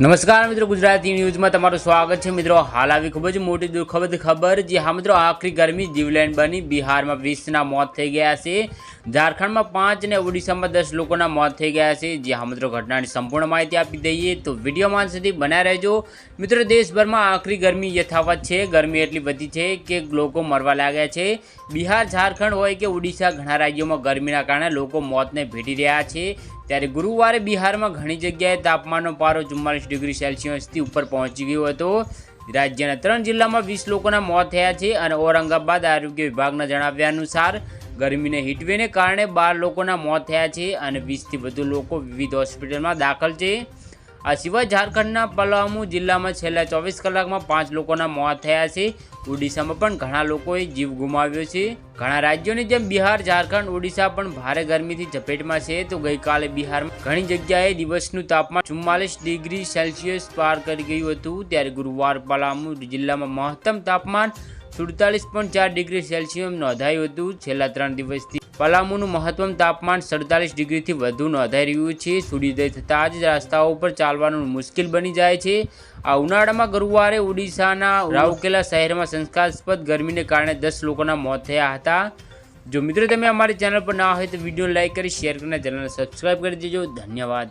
નમસ્કાર મિત્રો, ગુજરાતી ન્યૂઝમાં તમારું સ્વાગત છે. મિત્રો, હાલ આવી ખૂબ જ મોટી દુઃખદ ખબર જે હા મિત્રો, આખરી ગરમી જીવલેન્ડ બની. બિહારમાં વીસના મોત થઈ ગયા છે. ઝારખંડમાં પાંચ અને ઓડિશામાં દસ લોકોના મોત થઈ ગયા છે. જે હા મિત્રો, ઘટનાની સંપૂર્ણ માહિતી આપી દઈએ તો વિડીયોમાં સુધી બનાવી રહેજો. મિત્રો, દેશભરમાં આખરી ગરમી યથાવત છે. ગરમી એટલી બધી છે કે લોકો મરવા લાગ્યા છે. બિહાર, ઝારખંડ હોય કે ઓડિશા, ઘણા રાજ્યોમાં ગરમીના કારણે લોકો મોતને ભેટી રહ્યા છે. ત્યારે ગુરુવારે બિહારમાં ઘણી જગ્યાએ તાપમાનનો પારો ચુમ્માલીસ ડિગ્રી સેલ્સિયસથી ઉપર પહોંચી ગયો હતો. રાજ્યના ત્રણ જિલ્લામાં વીસ લોકોના મોત થયા છે અને ઔરંગાબાદ આરોગ્ય વિભાગના જણાવ્યા અનુસાર ગરમીને હીટવેને કારણે બાર લોકોના મોત થયા છે અને વીસથી વધુ લોકો વિવિધ હોસ્પિટલમાં દાખલ છે. આ સિવાય ઝારખંડના પલામુ જિલ્લામાં છેલ્લા ચોવીસ કલાકમાં પાંચ લોકોના મોત થયા છે. ઓડિશામાં પણ ઘણા લોકોએ જીવ ગુમાવ્યો છે. ઘણા રાજ્યોની જેમ બિહાર, ઝારખંડ, ઓડિશા પણ ભારે ગરમીથી ઝપેટમાં છે. તો ગઈકાલે બિહારમાં ઘણી જગ્યાએ દિવસનું તાપમાન ચુમ્માલીસ ડિગ્રી સેલ્સિયસ પાર કરી ગયું હતું. ત્યારે ગુરુવાર પલામુ જિલ્લામાં મહત્તમ તાપમાન સુડતાલીસ પોઈન્ટ ચાર ડિગ્રી સેલ્સિયસ નોંધાયું હતું. છેલ્લા ત્રણ દિવસથી પલામુનું મહત્તમ તાપમાન સડતાલીસ ડિગ્રીથી વધુ નોંધાઈ રહ્યું છે. સૂર્યોદય થતાં જ રસ્તાઓ પર ચાલવાનું મુશ્કેલ બની જાય છે. આ ઉનાળામાં ગુરુવારે ઓડિશાના રાઉકેલા શહેરમાં સંસ્કારાસ્પદ ગરમીને કારણે દસ લોકોના મોત થયા હતા. જો મિત્રો, તમે અમારી ચેનલ પર ના હોય તો વીડિયો લાઇક કરી, શેર કરીને ચેનલને સબસ્ક્રાઈબ કરી દેજો. ધન્યવાદ.